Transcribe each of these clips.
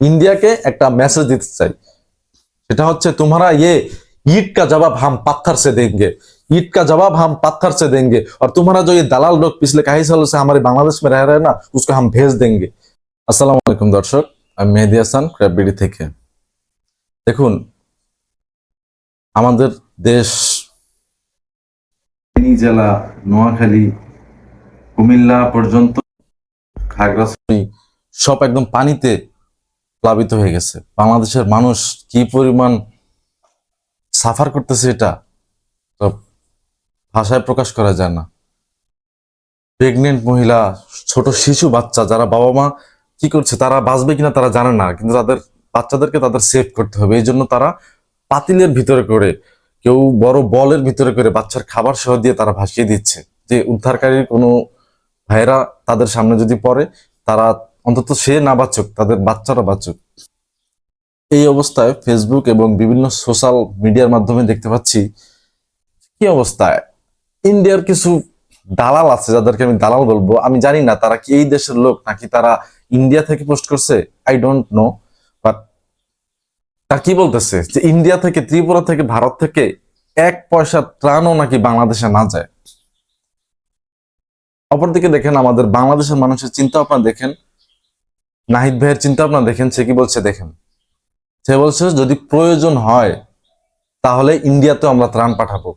ইন্ডিয়াকে একটা মেসেজ দিতে চাই সেটা হচ্ছে তোমারা ये ईट का जवाब हम पत्थर से देंगे ईट का जवाब हम पत्थर से देंगे और तुम्हारा जो ये दलाल लोग पिछले कई सालों से हमारे बांग्लादेश में रह रहे हैं ना उसको हम भेज देंगे আসসালামু আলাইকুম দর্শক আমি মেহেদি হাসান ক্র্যাববিডি থেকে দেখুন আমাদের দেশ ফেনী জেলা নোয়াখালী কুমিল্লা পর্যন্ত খাগড়াছড়ি সব একদম পানিতে প্লাবিত হয়ে গেছে। বাংলাদেশের মানুষ কি পরিমাণ সাফার করতেছে এটা ভাষায় প্রকাশ করা যায় না। প্রেগনেন্ট মহিলা, ছোট শিশু বাচ্চা, যারা বাবা মা কি করছে, তারা বাঁচবে কিনা তারা জানে না, কিন্তু তাদের বাচ্চাদেরকে তাদের সেভ করতে হবে। এই জন্য তারা পাতিলের ভিতরে করে, কেউ বড় বলের ভিতরে করে বাচ্চার খাবার সহ দিয়ে তারা ভাসিয়ে দিচ্ছে। যে উদ্ধারকারীর কোনো ভাইরা তাদের সামনে যদি পড়ে, তারা অন্তত সে না বাঁচুক, তাদের বাচ্চারা বাঁচুক। এই অবস্থায় ফেসবুক এবং বিভিন্ন সোশ্যাল মিডিয়ার মাধ্যমে দেখতে পাচ্ছি, কি অবস্থায় ইন্ডিয়ার কিছু দালাল আছে যাদেরকে আমি দালাল বলব। আমি জানি না তারা কি এই দেশের লোক নাকি তারা ইন্ডিয়া থেকে পোস্ট করছে আই ডোন্ট নো বাট তা কি বলতেছে? যে ইন্ডিয়া থেকে, ত্রিপুরা থেকে, ভারত থেকে এক পয়সা ত্রাণও নাকি বাংলাদেশে না যায়? অপরদিকে দেখেন আমাদের বাংলাদেশের মানুষের চিন্তা ভাবনা দেখেন নাহিদ ভাইয়ের চিন্তা ভাবনা দেখেন, সে কি বলছে দেখেন। সে বলছে, যদি প্রয়োজন হয়, তাহলে ইন্ডিয়াতে আমরা ত্রাণ পাঠাবো।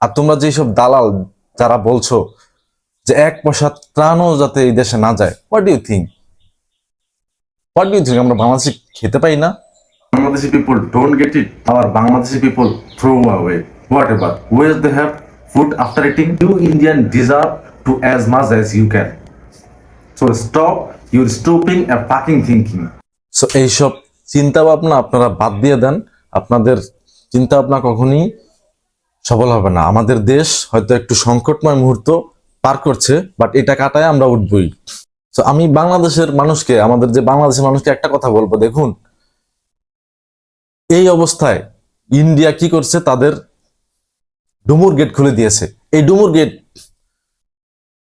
আর তোমরা যেসব দালাল যারা বলছো যে এক পয়সা ত্রাণও যাতে এই দেশে না যায় what you think what you think আমরা বাংলাদেশে খেতে পাই না? Bangladeshi people don't get it আবার Bangladeshi people throw away whatever ways they have food after eating you Indian deserve to as much as you can so stop your stooping and fucking thinking. So এইসব চিন্তা ভাবনা আপনারা বাদ দিয়ে দেন। আপনাদের চিন্তা ভাবনা কখনই সফল হবে না। আমাদের দেশ হয়তো একটু সংকটময় মুহূর্ত পার করছে বাট এটা কাটায় আমরা উঠবই। তো আমি বাংলাদেশের মানুষকে, আমাদের যে বাংলাদেশের মানুষকে একটা কথা বলব, দেখুন। এই অবস্থায় ইন্ডিয়া কি করছে? তাদের ডুমুর গেট খুলে দিয়েছে। এই ডুমুর গেট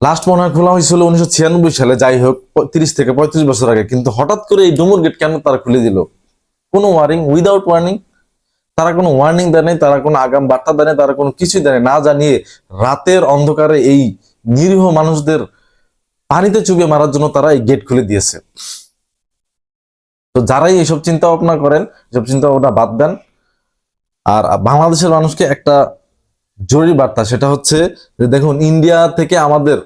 লাস্ট মনে হয় খোলা হয়েছিল উনিশশো ছিয়ানব্বই সালে, যাই হোক, তিরিশ থেকে পঁয়ত্রিশ বছর আগে। কিন্তু হঠাৎ করে এই ডুমুর গেট কেন তারা খুলে দিল? কোনো ওয়ার্নিং উইদাউট ওয়ার্নিং তারা কোনো ওয়ার্নিং দেয় নাই, তারা কোনো আগাম বার্তা দেয় তারা কোনো কিছুই দেয় না জানিয়ে রাতের অন্ধকারে এই নিরীহ মানুষদের পানিতে চুবে মারার জন্য তারা এই গেট খুলে দিয়েছে। তো যারাই এইসব চিন্তা ভাবনা করেন, এসব চিন্তা ভাবনা বাদ দেন। আর বাংলাদেশের মানুষকে একটা জরুরি বার্তা সেটা হচ্ছে যে দেখুন ইন্ডিয়া থেকে আমাদের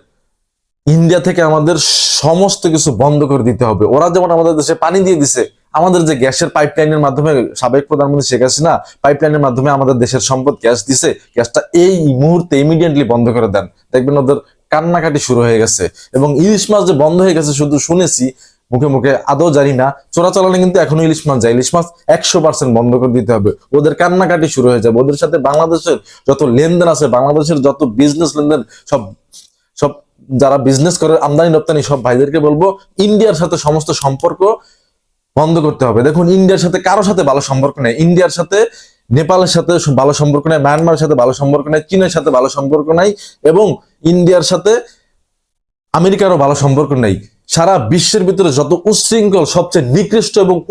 ইন্ডিয়া থেকে আমাদের সমস্ত কিছু বন্ধ করে দিতে হবে। ওরা যেমন আমাদের দেশে পানি দিয়ে দিছে, আমাদের যে গ্যাসের পাইপলাইনের মাধ্যমে সাবেক প্রধানমন্ত্রী শেখ হাসিনা পাইপলাইনের মাধ্যমে আমাদের দেশের সম্পদ গ্যাস দিছে, গ্যাসটা এই মুহূর্তে ইমিডিয়েটলি বন্ধ করে দেন। দেখবেন ওদের কান্নাকাটি শুরু হয়ে গেছে। এবং ইলিশ মাছ যে বন্ধ হয়ে গেছে, শুধু শুনেছি মুখে মুখে আদৌ জানি না। চোরাচালানে কিন্তু এখনও ইলিশ মাছ যায়। ইলিশ মাছ একশো পার্সেন্ট বন্ধ করে দিতে হবে। ওদের কান্নাকাটি শুরু হয়ে যাবে। ওদের সাথে বাংলাদেশের যত লেনদেন আছে, বাংলাদেশের যত বিজনেস লেনদেন, সব সব যারা বিজনেস করে, আমদানি রপ্তানি, সব ভাইদেরকে বলব, ইন্ডিয়ার সাথে সমস্ত সম্পর্ক বন্ধ করতে হবে। দেখুন, ইন্ডিয়ার সাথে কারোর সাথে ভালো সম্পর্ক নেই। ইন্ডিয়ার সাথে, নেপালের সাথে ভালো সম্পর্ক নেই, মায়ানমারের সাথে ভালো সম্পর্ক নেই, চীনের সাথে ভালো সম্পর্ক নাই, এবং ইন্ডিয়ার সাথে আমেরিকারও ভালো সম্পর্ক নেই। সারা বিশ্বের ভিতরে যত উচ্ছৃঙ্খল সবচেয়ে নিকৃষ্ট এবং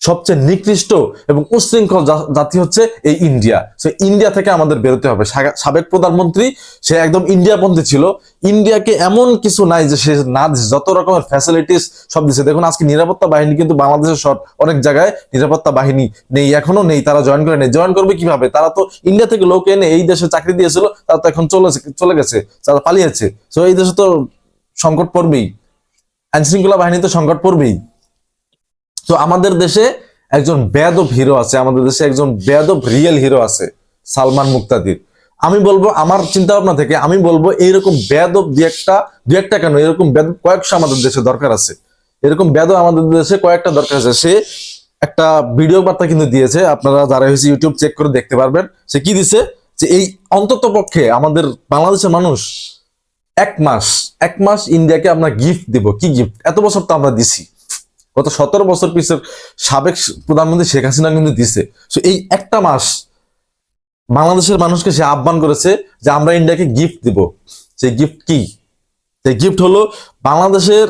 সবচেয়ে নিকৃষ্ট এবং উচ্ছৃঙ্খল জা- জাতি হচ্ছে এই ইন্ডিয়া। সো ইন্ডিয়া থেকে আমাদের বেরোতে হবে। সাবেক প্রধানমন্ত্রী, সে একদম ইন্ডিয়াপন্থী ছিল। ইন্ডিয়াকে এমন কিছু নাই যে সে না যত রকমের ফ্যাসিলিটিস সব দিচ্ছে দেখুন, আজকে নিরাপত্তা বাহিনী কিন্তু বাংলাদেশের সব অনেক জায়গায় নিরাপত্তা বাহিনী নেই, এখনও নেই, তারা জয়েন করে নেই। জয়েন করবে কীভাবে? তারা তো ইন্ডিয়া থেকে লোক এনে এই দেশে চাকরি দিয়েছিল, তারা তো এখন চলে চলে গেছে, তারা পালিয়েছে। তো এই দেশে তো সংকট পড়বেই আইন শৃঙ্খলা বাহিনী তো সংকট পড়বেই তো আমাদের দেশে একজন বেয়াদব হিরো আছে, আমাদের দেশে একজন বেয়াদব রিয়েল হিরো আছে, সালমান মুক্তাদির। আমি বলব, আমার চিন্তা ভাবনা থেকে আমি বলব, এইরকম বেয়াদব দু একটা দু একটা কেন, এরকম বেয়াদব কয়েকশো আমাদের দেশে দরকার আছে। এরকম বেয়াদব আমাদের দেশে কয়েকটা দরকার আছে। সে একটা ভিডিও বার্তা কিন্তু দিয়েছে, আপনারা যারা হয়েছে ইউটিউব চেক করে দেখতে পারবেন। সে কি দিছে? যে এই অন্তত পক্ষে আমাদের বাংলাদেশের মানুষ এক মাস এক মাস ইন্ডিয়াকে আমরা গিফট দিব। কি গিফট এত বছর তো আমরা দিছি। গত সতেরো বছর পিছের সাবেক প্রধানমন্ত্রী শেখ হাসিনা কিন্তু দিছে। তো এই একটা মাস বাংলাদেশের মানুষকে সে আহ্বান করেছে যে আমরা ইন্ডিয়াকে গিফট দিব। সেই গিফট কি? সেই গিফট হলো বাংলাদেশের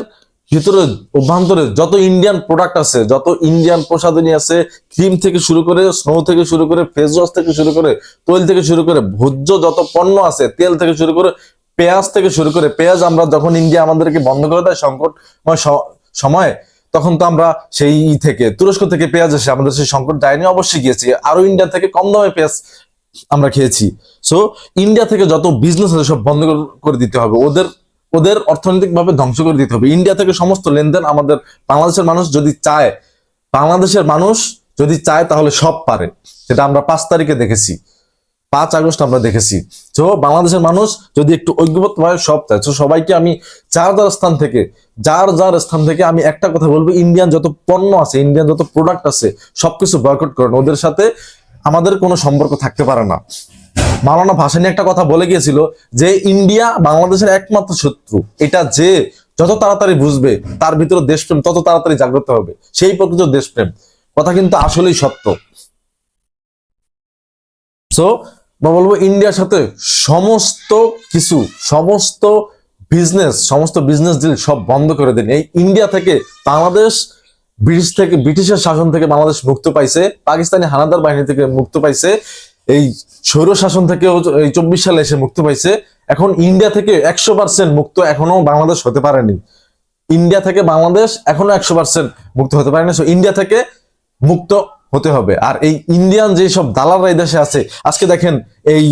ভিতরে অভ্যন্তরে যত ইন্ডিয়ান প্রোডাক্ট আছে, যত ইন্ডিয়ান প্রসাধনী আছে ক্রিম থেকে শুরু করে স্নো থেকে শুরু করে ফেস ওয়াশ থেকে শুরু করে তৈল থেকে শুরু করে, ভোজ্য যত পণ্য আছে, তেল থেকে শুরু করে পেঁয়াজ থেকে শুরু করে পেঁয়াজ আমরা যখন ইন্ডিয়া আমাদেরকে বন্ধ করে দেয় সংকট সময়, তখন তো আমরা সেই থেকে, তুরস্ক থেকে পেঁয়াজ এসে আমাদের সেই সংকট যায়নি, অবশ্যই গিয়েছি। আরও ইন্ডিয়া থেকে কম দামে পেঁয়াজ আমরা খেয়েছি। সো ইন্ডিয়া থেকে যত বিজনেস আছে সব বন্ধ কর- করে দিতে হবে। ওদের ওদের অর্থনৈতিক ভাবে ধ্বংস করে দিতে হবে। ইন্ডিয়া থেকে সমস্ত লেনদেন আমাদের বাংলাদেশের মানুষ যদি চায়, বাংলাদেশের মানুষ যদি চায় তাহলে সব পারে। সেটা আমরা পাঁচ তারিখে দেখেছি। পাঁচ আগস্ট আমরা দেখেছি। তো বাংলাদেশের মানুষ যদি একটু ঐক্যবদ্ধভাবে সব চায় তো সবাইকে আমি যার যার স্থান থেকে, যার যার স্থান থেকে আমি একটা কথা বলব ইন্ডিয়ান যত পণ্য আছে ইন্ডিয়ান যত প্রোডাক্ট আছে, সবকিছু বয়কট করেন। ওদের সাথে আমাদের কোনো সম্পর্ক থাকতে পারে না। মাওলানা ভাসানি একটা কথা বলে গিয়েছিল যে ইন্ডিয়া বাংলাদেশের একমাত্র শত্রু। এটা যে যত তাড়াতাড়ি বুঝবে, তার ভিতরে দেশপ্রেম তত তাড়াতাড়ি জাগ্রত হবে। সেই প্রকৃত দেশপ্রেম। কথা কিন্তু আসলেই সত্য। সো আমরা বলব ইন্ডিয়ার সাথে সমস্ত কিছু, সমস্ত বিজনেস সমস্ত বিজনেস ডিল সব বন্ধ করে দিন। এই ইন্ডিয়া থেকে বাংলাদেশ, ব্রিটিশ থেকে, ব্রিটিশের শাসন থেকে বাংলাদেশ মুক্ত পাইছে, পাকিস্তানি হানাদার বাহিনী থেকে মুক্ত পাইছে, এই স্বৈর শাসন থেকে এই চব্বিশ সালে এসে মুক্ত পাইছে। এখন ইন্ডিয়া থেকে একশো পার্সেন্ট মুক্ত এখনও বাংলাদেশ হতে পারেনি। ইন্ডিয়া থেকে বাংলাদেশ এখনও একশো পার্সেন্ট মুক্ত হতে পারেনি। সো ইন্ডিয়া থেকে মুক্ত হতে হবে। আর এই ইন্ডিয়ান যে সব দালালরা এই দেশে আছে, আজকে দেখেন এই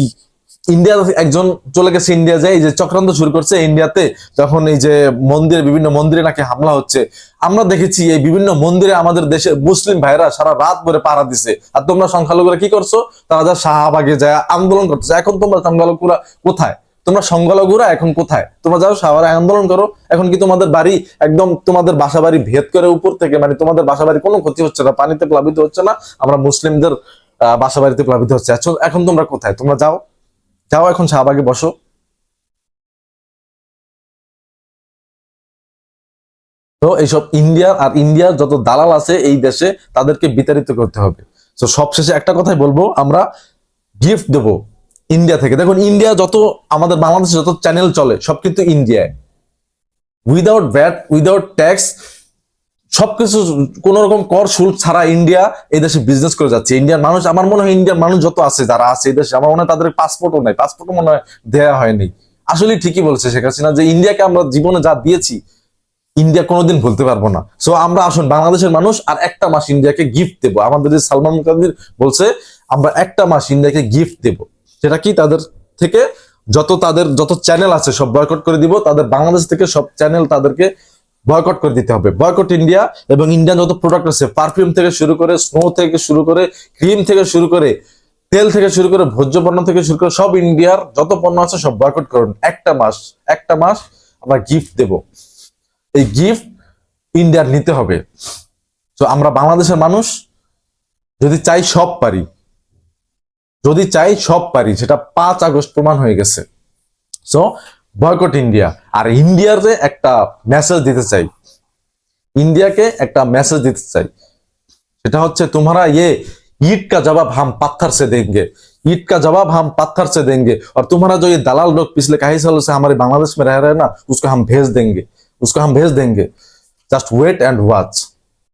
ইন্ডিয়া একজন চলে গেছে ইন্ডিয়া যায় এই যে চক্রান্ত শুরু করছে ইন্ডিয়াতে যখন এই যে মন্দিরে, বিভিন্ন মন্দিরে নাকি হামলা হচ্ছে। আমরা দেখেছি এই বিভিন্ন মন্দিরে আমাদের দেশের মুসলিম ভাইরা সারা রাত ধরে পাহারা দিছে। আর তোমরা সংখ্যালঘুরা কি করছ? তারা যা শাহবাগে যায় আন্দোলন করতেছে। এখন তোমরা সংখ্যালঘুরা কোথায়? তোমরা সংখ্যালঘুরা এখন কোথায়? তোমরা যাও শাহবাগে আন্দোলন করো। এখন কি তোমাদের বাড়ি একদম তোমাদের বাসা বাড়ি ভেদ করে উপর থেকে? মানে তোমাদের বাসা বাড়ি কোনো ক্ষতি হচ্ছে না, পানিতে প্লাবিত হচ্ছে না, আমরা মুসলিমদের বাসা বাড়িতে প্লাবিত হচ্ছে। এখন- এখন তোমরা কোথায়? তোমরা যাও। যাও এখন শাহবাগে বসো। তো এইসব ইন্ডিয়া আর ইন্ডিয়ার যত দালাল আছে এই দেশে, তাদেরকে বিতাড়িত করতে হবে। তো সবশেষে একটা কথাই বলব, আমরা গিফট দেব। ইন্ডিয়া থেকে। দেখুন, ইন্ডিয়া যত, আমাদের বাংলাদেশে যত চ্যানেল চলে, সব কিন্তু ইন্ডিয়ায়। উইদাউট ভ্যাট উইদাউট ট্যাক্স সবকিছু কোন রকম কর শুল্ক ছাড়া ইন্ডিয়া এই দেশে বিজনেস করে যাচ্ছে। ইন্ডিয়ার মানুষ, আমার মনে হয় ইন্ডিয়ার মানুষ যত আছে, যারা আছে এই দেশে, আমার মনে হয় তাদের পাসপোর্টও নাই। পাসপোর্টও মনে হয় দেয়া হয়নি। আসলে ঠিকই বলছে শেখ হাসিনা যে ইন্ডিয়াকে আমরা জীবনে যা দিয়েছি, ইন্ডিয়া কোনোদিন ভুলতে পারব না। সো আমরা আসুন, বাংলাদেশের মানুষ আর একটা মাস ইন্ডিয়াকে গিফট দেবো। আমাদের যে সালমান কাদির বলছে, আমরা একটা মাস ইন্ডিয়াকে গিফট দেব। সেটা কি তাদের থেকে যত তাদের যত চ্যানেল আছে সব বয়কট করে দিব, তাদের বাংলাদেশ থেকে সব চ্যানেল তাদেরকে বয়কট করে দিতে হবে। বয়কট ইন্ডিয়া এবং ইন্ডিয়ান যত প্রোডাক্ট আছে পারফিউম থেকে শুরু করে স্নো থেকে শুরু করে ক্রিম থেকে শুরু করে, তেল থেকে শুরু করে ভোজ্য পণ্য থেকে শুরু করে, সব ইন্ডিয়ার যত পণ্য আছে সব বয়কট করুন। একটা মাস একটা মাস আমরা গিফট দেব। এই গিফট ইন্ডিয়ার নিতে হবে। তো আমরা বাংলাদেশের মানুষ যদি চাই সব পারি যদি চাই সব পারি সেটা পাঁচ আগস্ট প্রমাণ হয়ে গেছে সো বয়কট ইন্ডিয়া আর ইন্ডিয়ার যে একটা মেসেজ দিতে চাই ইন্ডিয়াকে একটা মেসেজ দিতে চাই সেটা হচ্ছে তোমারা ये ईट का जवाब हम पत्थर से देंगे ईट का जवाब हम पत्थर से देंगे और तुम्हारा जो ये दलाल लोग पिछले कई सालों से हमारे बांग्लादेश में रह रहे हैं ना उसको हम भेज देंगे उसको हम भेज देंगे जस्ट वेट एंड वॉच